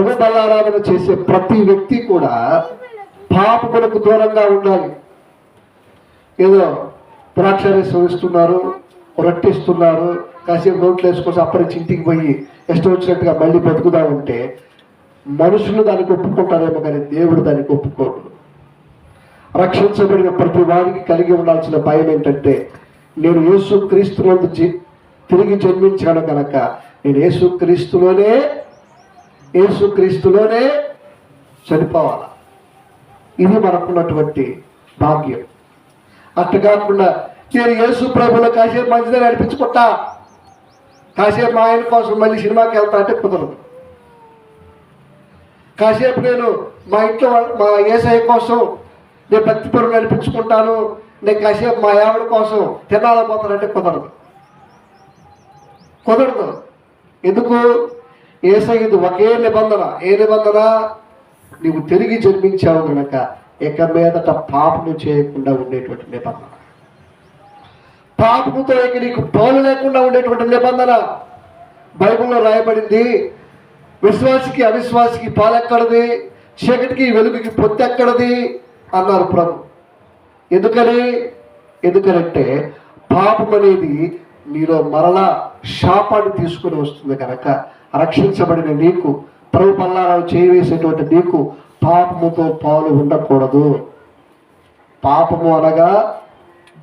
ప్రభు బల్లారాధన చేసే ప్రతి వ్యక్తి కూడా పాపములకు దూరంగా ఉండాలి. ఏదో ద్రాక్షారసం ఇస్తున్నారు రొట్టిస్తున్నారు కాసేపు నోట్లు వేసుకొని అప్పటి ఇంటికి పోయి ఇష్టం వచ్చినట్టుగా మళ్ళీ బతుకుదా ఉంటే మనుషులు దానికి ఒప్పుకుంటారేమో కానీ దేవుడు దానికి ఒప్పుకోడు. రక్షించబడిన ప్రతి వారికి కలిగి ఉండాల్సిన భయం ఏంటంటే నేను యేసు క్రీస్తులో తిరిగి జన్మించాను కనుక నేను యేసు క్రీస్తులోనే యేసుక్రీస్తులోనే చనిపోవాలి? ఇది మనకున్నటువంటి భాగ్యం. అట్టు కాకుండా నేను యేసు ప్రభులో కాసేపు మంచిదే నడిపించుకుంటా కాసేపు మా ఆయన కోసం మళ్ళీ సినిమాకి వెళ్తా అంటే కుదరదు. కాసేపు నేను మా ఇంట్లో మా ఏసఐ కోసం నేను భక్తి పరులు నడిపించుకుంటాను. నేను కాసేపు మా ఆవిడ కోసం తినాలని పోతానంటే కుదరదు. కుదరదు. ఎందుకు? ఏసై ఒకే నిబంధన. ఏ నిబంధన? నీవు తిరిగి జన్మించావు కనుక ఇక మీదట పాపము చేయకుండా ఉండేటువంటి నిబంధన. పాపముతో ఇక నీకు పౌలు లేకుండా ఉండేటువంటి నిబంధన. బైబిల్లో రాయబడింది విశ్వాసికి అవిశ్వాసికి పాలెక్కడది చీకటికి వెలుగుకి పొత్తెక్కడది అన్నారు ప్రభు. ఎందుకని? ఎందుకనంటే పాపం అనేది నీలో మరలా శాపాన్ని తీసుకుని వస్తుంది కనుక రక్షించబడిన నీకు ప్రభు పల్లారావు చేయవేసేటువంటి నీకు పాపముతో పాలు ఉండకూడదు. పాపము అనగా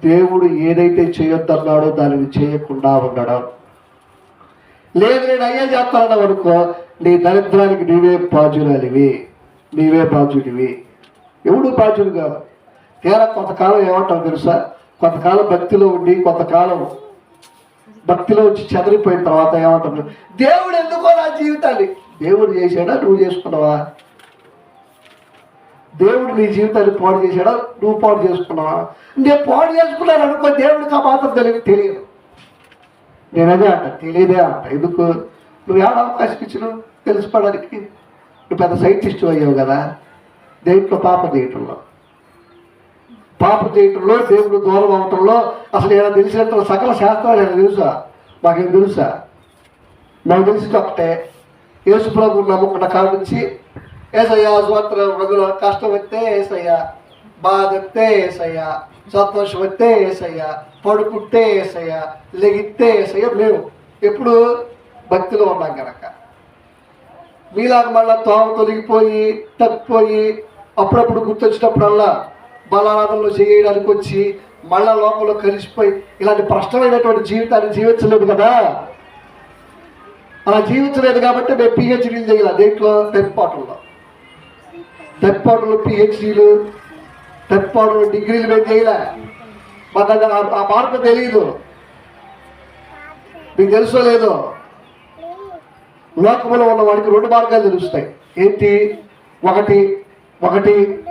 దేవుడు ఏదైతే చేయొద్దన్నాడో దానిని చేయకుండా ఉండడం. లేదు నేను అయ్యా చేస్తానన్నావు అనుకో నీ దరిద్రానికి నీవే బాధ్యురాలివి. నీవే బాధ్యుడివి. ఎవడు బాధ్యుడు కాదు తీరా కొంతకాలం ఏమంటావు తెలుసా? కొంతకాలం భక్తిలో ఉండి కొంతకాలం భక్తిలో వచ్చి చెదిరిపోయిన తర్వాత ఏమంటారు? దేవుడు ఎందుకో నా జీవితాన్ని దేవుడు చేశాడా? నువ్వు చేసుకున్నావా? దేవుడు నీ జీవితాన్ని పాడు చేశాడా? నువ్వు పాడు చేసుకున్నావా? నేను పాడు చేసుకున్నాను అనుకో దేవుడికి ఆ మాత్రం తెలియదు తెలియదు. నేనదే అంట తెలియదే అంట. ఎందుకు? నువ్వు ఏడ అవకాశం ఇచ్చినావు తెలుసుకోవడానికి? నువ్వు పెద్ద సైంటిస్ట్ అయ్యావు కదా. దేంట్లో పాప చేయటంలో? పాప చేయటంలో దేవుడు దూరం అవటంలో అసలు ఏమైనా తెలిసినంత సకల శాస్త్రాలు ఏమైనా తెలుసా? మాకేం తెలుసా? నాకు తెలిసి ఒకటే. యేసు ప్రభు నమ్ముకున్న కాడ నుంచి ఏసయ్యా స్వాతంత్రం అందులో కష్టం వస్తే ఏసయ్యా బాధ వస్తే ఏసయ్యా సంతోషం వస్తే ఏసయ్యా పడుకుంటే ఏసయ్యా లెగితే ఏసయ్యా మేము ఎప్పుడు భక్తిలో ఉన్నాం కనుక మీలాగా మళ్ళా తోమ తొలగిపోయి తప్పిపోయి అప్పుడప్పుడు గుర్తొచ్చినప్పుడల్లా బలారాధనలో చేయడానికి వచ్చి మళ్ళా లోపల కలిసిపోయి ఇలాంటి ప్రశ్నమైనటువంటి జీవితాన్ని జీవించలేదు కదా. అలా జీవించలేదు కాబట్టి మేము పిహెచ్డీలు చేయాలి. దేంట్లో? తెప్పాటల్లో తెప్పాటలు పిహెచ్డీలు తెప్పాటలు డిగ్రీలు మేము చేయలే? మాకు ఆ- మార్క్ మార్పు తెలియదు మీకు తెలుసో లేదో? లోకంలో ఉన్న వాడికి రెండు మార్గాలు తెలుస్తాయి. ఏంటి? ఒకటి ఒకటి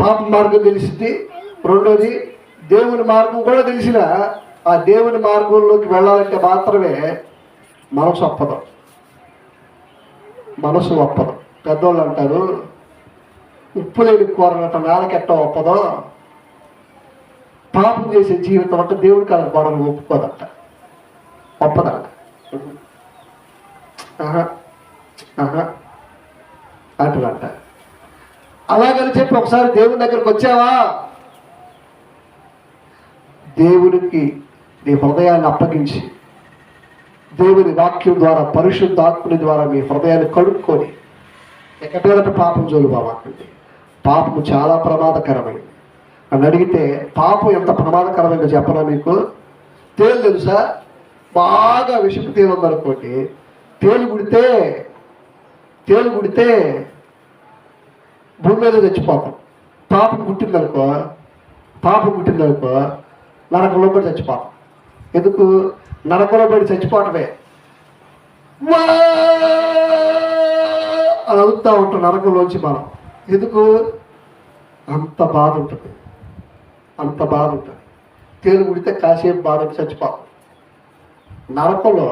పాప మార్గం తెలిసింది. రెండోది దేవుని మార్గం కూడా తెలిసిన ఆ దేవుని మార్గంలోకి వెళ్ళాలంటే మాత్రమే మనసు ఒప్పదు. మనసు ఒప్పదు. పెద్దోళ్ళు అంటారు ఉప్పు లేని కూరనట నాలకెట్ట ఒప్పదో. పాపం చేసే జీవితం అంటే దేవుడికి అలా గొడవలు ఒప్పుకోదంట. ఒప్పదంట. ఆహా ఆహా అంటారంట. అలాగని చెప్పి ఒకసారి దేవుని దగ్గరకు వచ్చావా? దేవునికి నీ హృదయాన్ని అప్పగించి దేవుని వాక్యం ద్వారా పరిశుద్ధాత్ముని ద్వారా మీ హృదయాన్ని కడుక్కొని ఎక్కడేదట పాపం జోలు బాబాకండి పాపము చాలా ప్రమాదకరమైనది అని అడిగితే పాపం ఎంత ప్రమాదకరమైందో చెప్పనా మీకు? తేలు తెలుసా? బాగా విషపు తేలు ఉందనుకోండి. తేలు గుడితే తేలు కుడితే భూమి మీద చచ్చిపోతాం పాపం. పుట్టిందనుకో పాపం పుట్టిందనుకో నరకంలో పడి చచ్చిపోతాం ఎందుకు? నరకంలో పడి చచ్చిపోవటమే అది అని అడుగుతూ ఉంటాం నరకంలోంచి మనం. ఎందుకు? అంత బాధ ఉంటుంది. అంత బాధ ఉంటుంది. తేలు కుడితే కాసేపు బాధ చచ్చిపోతాం నరకంలో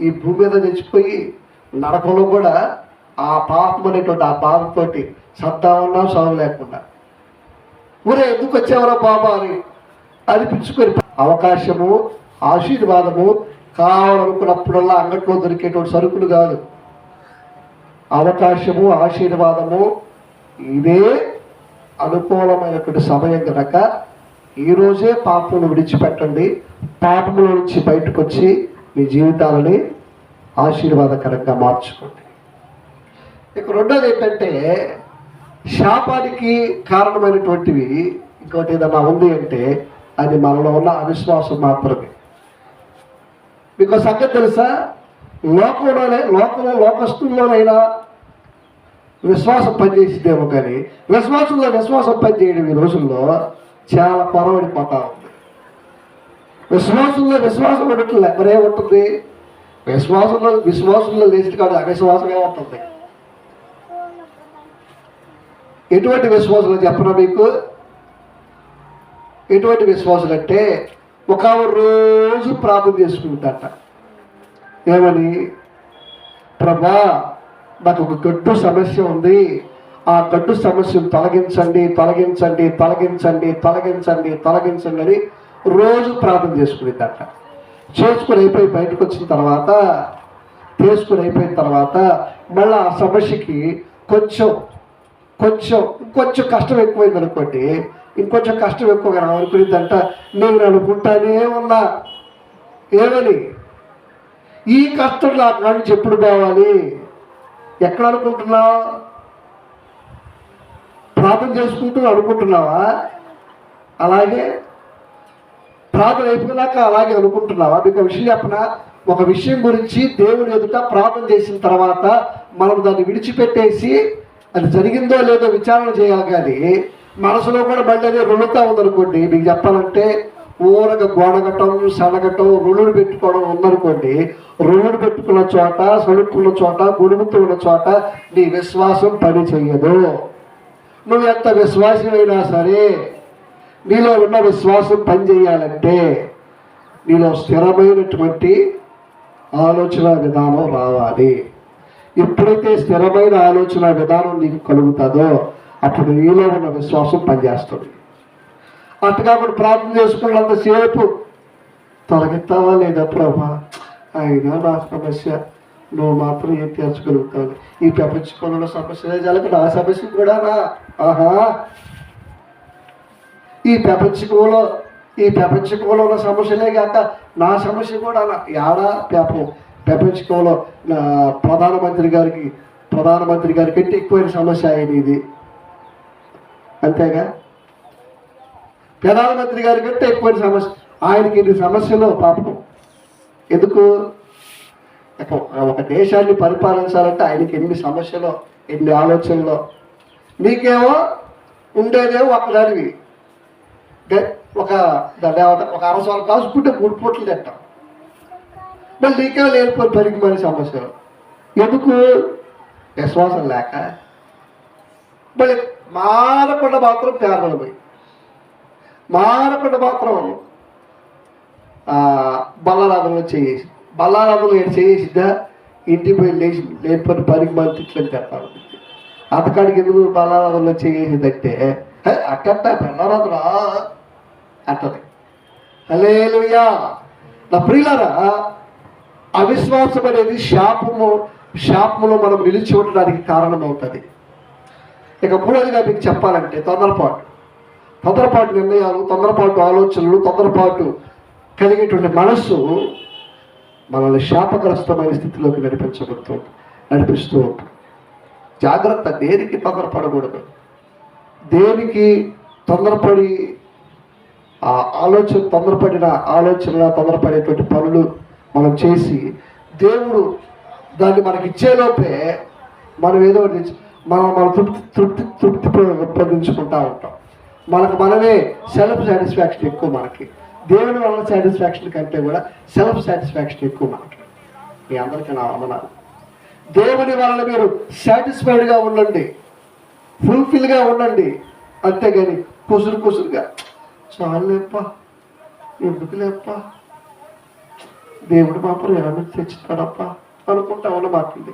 ఈ భూమి మీద చచ్చిపోయి నరకంలో కూడా ఆ పాపం అనేటువంటి ఆ బాధతోటి సత్తా ఉన్నా సాగు లేకుండా. ఊరే ఎందుకు వచ్చావరా బాబా అని అనిపించుకొని అవకాశము ఆశీర్వాదము కావాలనుకున్నప్పుడల్లా అంగట్లో దొరికేటువంటి సరుకులు కాదు. అవకాశము ఆశీర్వాదము ఇదే అనుకూలమైనటువంటి సమయం కనుక ఈరోజే పాపమును విడిచిపెట్టండి. పాపముల నుంచి బయటకు వచ్చి మీ జీవితాలని ఆశీర్వాదకరంగా మార్చుకోండి. ఇక రెండోది ఏంటంటే శాపానికి కారణమైనటువంటివి ఇంకోటి ఏదన్నా ఉంది అంటే అది మనలో ఉన్న అవిశ్వాసం మాత్రమే. మీకు సంగతి తెలుసా? లోకంలోనే లోకంలో లోకస్తుల్లోనైనా విశ్వాసం పనిచేసిద్దేమో కానీ విశ్వాసంలో విశ్వాసం పనిచేయడం ఈ రోజుల్లో చాలా పొరబడిపోతా ఉంది. విశ్వాసంలో విశ్వాసం ఉండట్లే మరేముంటుంది? విశ్వాసంలో విశ్వాసంలో లేచి కాదు అవిశ్వాసమే ఉంటుంది. ఎటువంటి విశ్వాసులు చెప్పనా మీకు? ఎటువంటి విశ్వాసులు అంటే ఒక రోజు ప్రార్థన చేసుకుంటాట ఏమని? ప్రభా నాకు ఒక గడ్డు సమస్య ఉంది. ఆ గడ్డు సమస్యను తొలగించండి తొలగించండి తొలగించండి తొలగించండి తొలగించండి అని రోజు ప్రార్థన చేసుకునేదట. చేసుకుని అయిపోయి బయటకు వచ్చిన తర్వాత చేసుకుని అయిపోయిన తర్వాత మళ్ళీ ఆ సమస్యకి కొంచెం కొంచెం ఇంకొంచెం కష్టం ఎక్కువైంది అనుకోండి ఇంకొంచెం కష్టం ఎక్కువగా అనుకునేదంట నేను అనుకుంటానే ఉన్నా. ఏమని? ఈ కష్టం నాకు నుంచి ఎప్పుడు కావాలి. ఎక్కడ అనుకుంటున్నావు? ప్రార్థన చేసుకుంటూ అనుకుంటున్నావా? అలాగే ప్రార్థన అయిపోయినాక అలాగే అనుకుంటున్నావా? మీకు విషయం చెప్పనా? ఒక విషయం గురించి దేవుని ఎదుట ప్రార్థన చేసిన తర్వాత మనం దాన్ని విడిచిపెట్టేసి అది జరిగిందో లేదో విచారణ చేయాలి కానీ మనసులో కూడా బండి అనేది రుణుతా ఉందనుకోండి. మీకు చెప్పాలంటే ఊరక గోడగటం సనగటం రుణుడు పెట్టుకోవడం ఉందనుకోండి. రుణుడు పెట్టుకున్న చోట సడుక్కున్న చోట గుడుముతూ ఉన్న చోట నీ విశ్వాసం పని చెయ్యదు. నువ్వు ఎంత విశ్వాసమైనా సరే నీలో ఉన్న విశ్వాసం పనిచేయాలంటే నీలో స్థిరమైనటువంటి ఆలోచన విధానం రావాలి. ఎప్పుడైతే స్థిరమైన ఆలోచన విధానం నీకు కలుగుతుందో అప్పుడు నీలో ఉన్న విశ్వాసం పనిచేస్తుంది. అటు కాబట్టి ప్రార్థన చేసుకున్నంతసేపు తొలగిస్తావా లేదా ప్రభా? అయినా నా సమస్య నువ్వు మాత్రం ఏం తీర్చగలుగుతావు? ఈ ప్రపంచంలో సమస్య జరగదు. నా సమస్య కూడా నా. ఆహా. ఈ ప్రపంచకంలో ఈ ప్రపంచకంలో ఉన్న సమస్యలే కాక నా సమస్య కూడా నా. యాడా పేపం. ప్రపంచంలో ప్రధానమంత్రి గారికి ప్రధానమంత్రి గారి కంటే ఎక్కువైన సమస్య ఆయన ఇది. అంతేగా? ప్రధానమంత్రి గారి కంటే ఎక్కువైన సమస్య ఆయనకి ఇది సమస్యలు పాపం. ఎందుకు? ఒక- ఒక దేశాన్ని పరిపాలించాలంటే ఆయనకి ఎన్ని సమస్యలు ఎన్ని ఆలోచనలో. నీకేమో ఉండేదేమో ఒకదానివి. ఒక ఒక అరసవాలు కాసుకుంటే మూడు తింటాం. మళ్ళీ నీకే లేనిపోయి పనికి మరి సమస్య. ఎందుకు? విశ్వాసం లేక. మళ్ళీ మారకుండా మాత్రం పేర్లు పోయి. మారకుండా మాత్రం బల్లారాధనలో చేసి బల్లారాధనలో ఏడు చేసిద్దా? ఇంటికి పోయి లేచి లేకపోతే పనికి మన తిట్లని చెప్పాలి అంతకాడికి ఎందుకు బల్లారాధనలో చేసేదంటే అట్టట్ట బల్లారాధన? అంటది. హలేలుయా నా ప్రియులారా అవిశ్వాసం అనేది శాపము శాపములో మనం నిలిచి ఉండడానికి కారణమవుతుంది. ఇక మూడోదిగా మీకు చెప్పాలంటే తొందరపాటు. తొందరపాటు నిర్ణయాలు తొందరపాటు ఆలోచనలు తొందరపాటు కలిగేటువంటి మనస్సు మనల్ని శాపగ్రస్తమైన స్థితిలోకి నడిపించబడుతుంది నడిపిస్తూ ఉంటుంది జాగ్రత్త దేనికి తొందరపడకూడదు? దేనికి తొందరపడి ఆ ఆలోచన తొందరపడిన ఆలోచన తొందరపడేటువంటి పనులు మనం చేసి దేవుడు దాన్ని మనకి ఇచ్చేలోపే మనం ఏదో మనం మన తృప్తి తృప్తి తృప్తి పొందించుకుంటా ఉంటాం. మనకు మనమే సెల్ఫ్ సాటిస్ఫాక్షన్ ఎక్కువ మనకి. దేవుని వల్ల సాటిస్ఫాక్షన్ కంటే కూడా సెల్ఫ్ సాటిస్ఫాక్షన్ ఎక్కువ మనకి. మీ అందరికీ నా వందనాలు. దేవుని వలన మీరు సాటిస్ఫైడ్గా ఉండండి. ఫుల్ఫిల్గా ఉండండి. అంతేగాని కుసురు కుసురుగా చాలు లేప్ప ఎందుకు లేప్ప దేవుడు మాత్రం ఏమైనా తెచ్చుతాడప్ప అనుకుంటా ఉన్న మాట్లాడి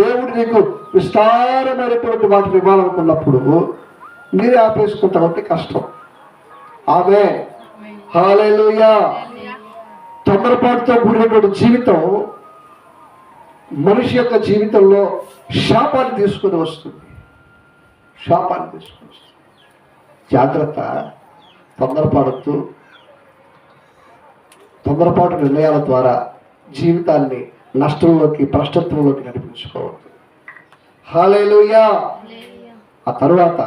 దేవుడు నీకు విస్తారమైనటువంటి వాటిని ఇవ్వాలనుకున్నప్పుడు మీరు ఆపేసుకుంటా ఉంటే కష్టం. ఆమె. హాలేలుయా తొందరపాటుతో కూడినటువంటి జీవితం మనిషి యొక్క జీవితంలో శాపాన్ని తీసుకుని వస్తుంది. శాపాన్ని తీసుకుని వస్తుంది. జాగ్రత్త. తొందరపడుతూ తొందరపాటు నిర్ణయాల ద్వారా జీవితాన్ని నష్టంలోకి భ్రష్టత్వంలోకి నడిపించుకోవద్దు. హాలేలుయా! ఆ తర్వాత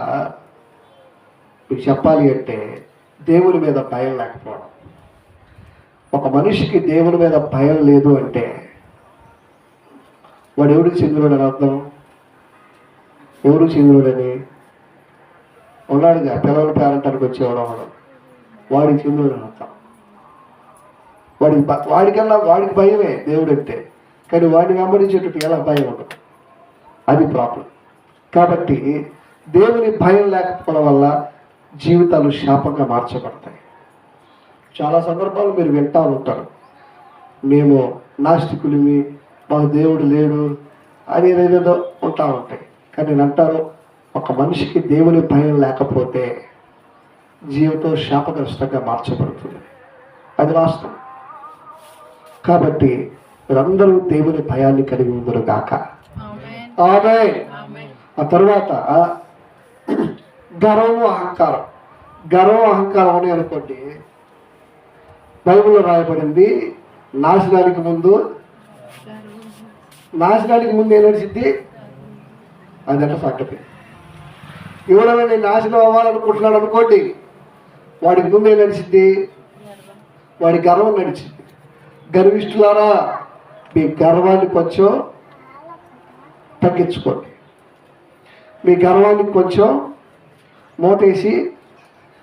మీకు చెప్పాలి అంటే దేవుని మీద భయం లేకపోవడం. ఒక మనిషికి దేవుని మీద భయం లేదు అంటే వాడు ఎవరికి చెందినోడని అర్థం? ఎవరు చెందినోడని? ఉన్నాడుగా పిల్లల పేరంటానికి వచ్చేవాడు వాడు. వాడికి చెందినోడని అర్థం. వాడికి వాడికన్నా వాడికి భయమే దేవుడు అంటే కానీ వాడిని వెంబడించేటట్టు ఎలా భయం ఉండదు? అది ప్రాబ్లం కాబట్టి దేవుని భయం లేకపోవడం వల్ల జీవితాలు శాపంగా మార్చబడతాయి. చాలా సందర్భాలు మీరు వింటా ఉంటారు. మేము నాస్తికులిమి మాకు దేవుడు లేడు అని ఏదేదో ఉంటా ఉంటాయి. కానీ నేను అంటాను ఒక మనిషికి దేవుని భయం లేకపోతే జీవితం శాపగ్రస్తంగా మార్చబడుతుంది. అది వాస్తవం. కాబట్టి మీరందరూ దేవుని భయాన్ని కలిగి ఉందరు గాక ఆమె ఆ తర్వాత గర్వము అహంకారం. గర్వం అహంకారం అని అనుకోండి బైబిల్లో రాయబడింది నాశనానికి ముందు నాశనానికి ముందు ఏం నడిచింది అదంటే సంగతి. ఎవడైనా నేను నాశనం అవ్వాలనుకుంటున్నాడు అనుకోండి వాడికి ముందు ఏం నడిచింది వాడి గర్వం నడిచింది గర్విష్ఠులారా మీ గర్వాన్ని కొంచెం తగ్గించుకోండి. మీ గర్వాన్ని కొంచెం మూటేసి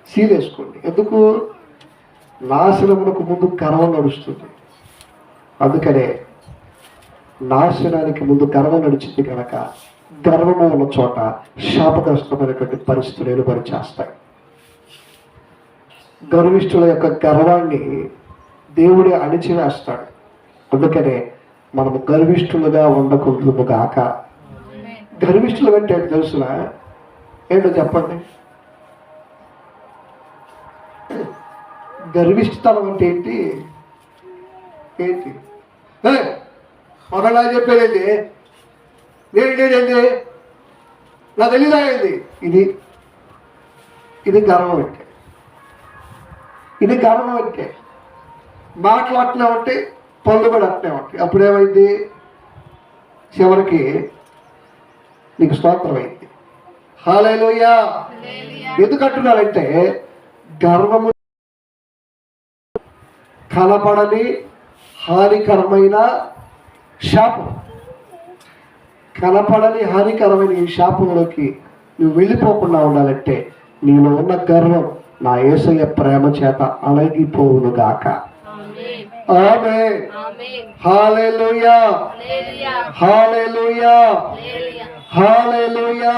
సీలేసుకోండి ఎందుకు? నాశనమునకు ముందు గర్వం నడుస్తుంది. అందుకనే నాశనానికి ముందు గర్వం నడిచింది కనుక గర్వము ఉన్న చోట శాపగ్రస్తమైనటువంటి పరిస్థితులు ఏర్పరిచేస్తాయి. చేస్తాయి గర్విష్ఠుల యొక్క గర్వాన్ని దేవుడే అణిచివేస్తాడు. అందుకనే మనము గర్విష్ఠులుగా ఉండకూడదు గాక గర్విష్ఠులు అంటే తెలుసిన? ఏంటో చెప్పండి. గర్విష్ఠతనం అంటే ఏంటి? ఏంటి? ఒకలా చెప్పేదేంటి? ఏంటి నా తెలీదా ఏంటి? ఇది ఇది గర్వం అంటే. ఇది గర్వం అంటే. మాటలు అట్నే ఉంటాయి పనులు కూడా అట్నే ఉంటాయి అప్పుడు ఏమైంది చివరికి నీకు స్తోత్రం అయింది హాలేలోయ. ఎందుకు అంటున్నారంటే గర్వము కనపడని హానికరమైన శాపం. కనపడని హానికరమైన ఈ శాపంలోకి నువ్వు వెళ్ళిపోకుండా ఉండాలంటే నీలో ఉన్న గర్వం నా ఏసయ్య ప్రేమ చేత అణగిపోవును గాక ఆమె హాలేలుయా. హాలేలుయా. హాలేలుయా.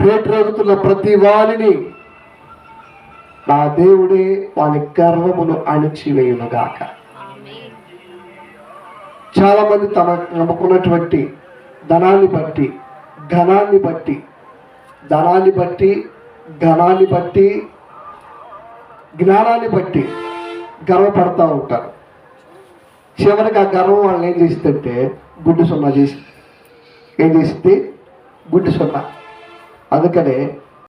పేట్రెగుతున్న ప్రతి వారిని నా దేవుడే వాని గర్వమును అణిచివేయును గాక చాలా మంది తమ నమ్ముకున్నటువంటి ధనాన్ని బట్టి ఘనాన్ని బట్టి ధనాన్ని బట్టి ఘనాన్ని బట్టి జ్ఞానాన్ని బట్టి గర్వపడతా ఉంటారు. చివరికి ఆ గర్వం వాళ్ళని ఏం చేసిందంటే గుడ్డు సున్నా చేసింది. ఏం చేసింది? గుడ్డు సున్నా. అందుకనే